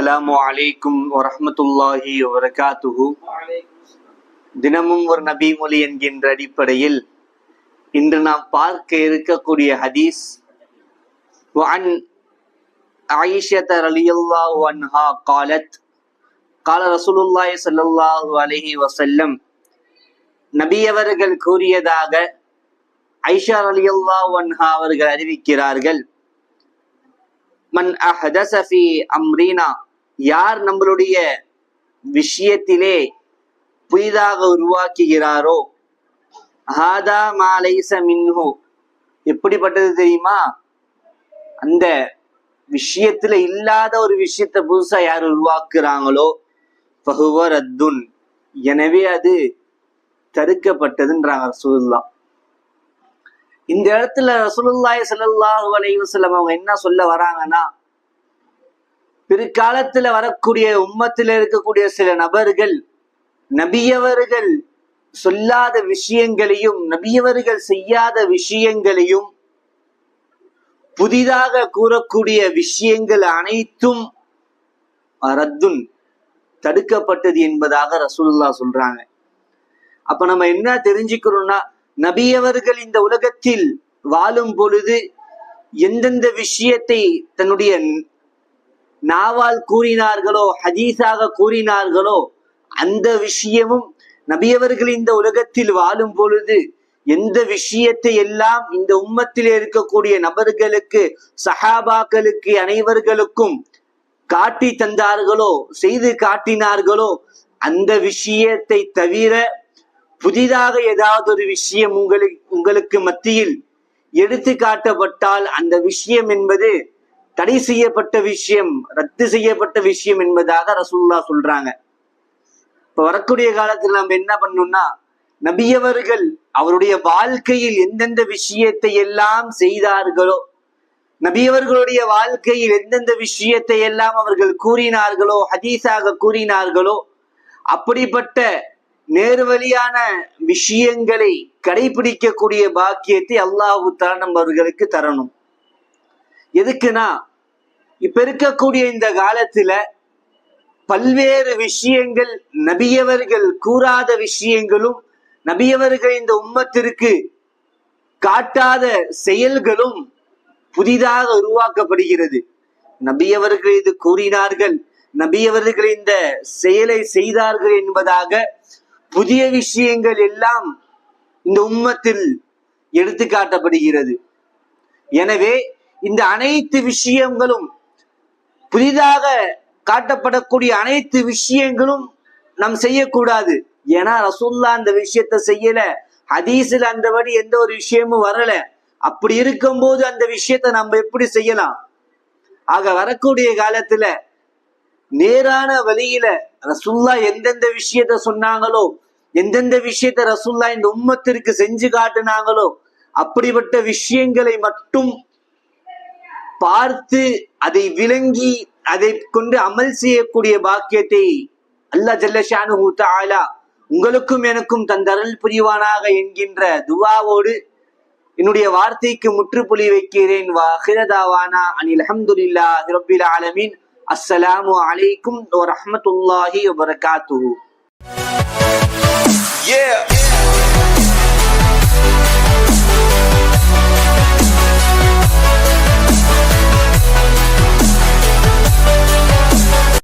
அஸ்ஸலாமு அலைக்கும் வரஹ்மத்துல்லாஹி வபரகாத்துஹு தினமும் ஒரு நபி மொழி என்கின்ற அடிப்படையில் இன்று நாம் பார்க்க இருக்கக்கூடிய ஹதீஸ் وعن عائشة رضي الله عنها قالت قال رسول الله صلى الله عليه وسلم நபி அவர்கள் கூறியதாக ஐஷா ரலியல்லாஹு அன்ஹா அவர்கள் அறிவிக்கிறார்கள் மன் அஹதஸ ஃபி அம்ரினா யார் நம்மளுடைய விஷயத்திலே புதிதாக உருவாக்குகிறாரோ ஹாதா மாலைச மின்ஹு. எப்படிப்பட்டது தெரியுமா? அந்த விஷயத்துல இல்லாத ஒரு விஷயத்த புதுசா யார் உருவாக்குறாங்களோ பகுவர் அத்துன் எனவே அது தடுக்கப்பட்டதுன்றாங்க ரசூல்லா இந்த இடத்துல ரசூலுல்லாய் ஸல்லல்லாஹு அலைவசலம் அவங்க என்ன சொல்ல வராங்கன்னா பிற்காலத்துல வரக்கூடிய உம்மத்துல இருக்கக்கூடிய சில நபர்கள் நபியவர்கள் சொல்லாத விஷயங்களையும் நபியவர்கள் செய்யாத விஷயங்களையும் புதிதாக கூறக்கூடிய விஷயங்கள் அனைத்தும் ரத்துன் தடுக்கப்பட்டது என்பதாக ரசூல்லா சொல்றாங்க. அப்ப நம்ம என்ன தெரிஞ்சுக்கிறோம்னா நபியவர்கள் இந்த உலகத்தில் வாழும் பொழுது எந்தெந்த விஷயத்தை தன்னுடைய நாவால் கூறினார்களோ ஹதீஸாக கூறினார்களோ அந்த விஷயமும் நபியவர்கள் இந்த உலகத்தில் வாழும் பொழுது எந்த விஷயத்தை எல்லாம் இந்த உம்மத்தில் இருக்கக்கூடிய நபர்களுக்கு சஹாபாக்களுக்கு அனைவர்களுக்கும் காட்டி தந்தார்களோ செய்து காட்டினார்களோ அந்த விஷயத்தை தவிர புதிதாக ஏதாவது ஒரு விஷயம் உங்களுக்கு உங்களுக்கு மத்தியில் எடுத்து காட்டப்பட்டால் அந்த விஷயம் என்பது தடை செய்யப்பட்ட விஷயம் ரத்து செய்யப்பட்ட விஷயம் என்பதாக ரசூல்லா சொல்றாங்க. இப்ப வரக்கூடிய காலத்துல நம்ம என்ன பண்ணோம்னா நபியவர்கள் அவருடைய வாழ்க்கையில் எந்தெந்த விஷயத்தை எல்லாம் செய்தார்களோ நபியவர்களுடைய வாழ்க்கையில் எந்தெந்த விஷயத்தை எல்லாம் அவர்கள் கூறினார்களோ ஹதீஸாக கூறினார்களோ அப்படிப்பட்ட நேர்வழியான விஷயங்களை கடைபிடிக்கக்கூடிய பாக்கியத்தை அல்லாஹு நம்ம அவர்களுக்கு தரணும். எதுக்குன்னா இப்ப இருக்கக்கூடிய இந்த காலத்துல பல்வேறு விஷயங்கள் நபியவர்கள் கூறாத விஷயங்களும் நபியவர்கள் இந்த உம்மத்திற்கு காட்டாத செயல்களும் புதிதாக உருவாக்கப்படுகிறது. நபியவர்கள் இது கூறினார்கள். நபியவர்கள் இந்த செயலை செய்தார்கள் என்பதாக புதிய விஷயங்கள் எல்லாம் இந்த உம்மத்தில் எடுத்து காட்டப்படுகிறது எனவே இந்த அனைத்து விஷயங்களும் புதிதாக காட்டப்படக்கூடிய அனைத்து விஷயங்களும் நாம் செய்யக்கூடாது. ஏன்னா ரசூல்லா அந்த விஷயத்த செய்யல ஹதீஸில் அந்தபடி எந்த ஒரு விஷயமும் வரல. அப்படி இருக்கும்போது அந்த விஷயத்த நம்ம எப்படி செய்யலாம்? ஆக வரக்கூடிய காலத்துல நேரான வழியில ரசுல்லா எந்தெந்த விஷயத்த சொன்னாங்களோ எந்தெந்த விஷயத்த ரசுல்லா இந்த உம்மத்திற்கு செஞ்சு காட்டுனாங்களோ அப்படிப்பட்ட விஷயங்களை மட்டும் பார்த்து அதை விளங்கி அதை கொண்டு அமல் செய்யக்கூடிய பாக்கியத்தை அல்லா ஜல்லஷானு தாலா உங்களுக்கும் எனக்கும் தந்தரல் புரிவானாக என்கின்ற துவாவோடு என்னுடைய வார்த்தைக்கு முற்றுப்புள்ளி வைக்கிறேன். வாஹிரதாவானா அனில் அஹமதுல்லா ரபில் ஆலமீன். அஸ்ஸலாமு அலைக்கும் வரஹமத்துல்லாஹி வபரகாத்துஹு Yeah.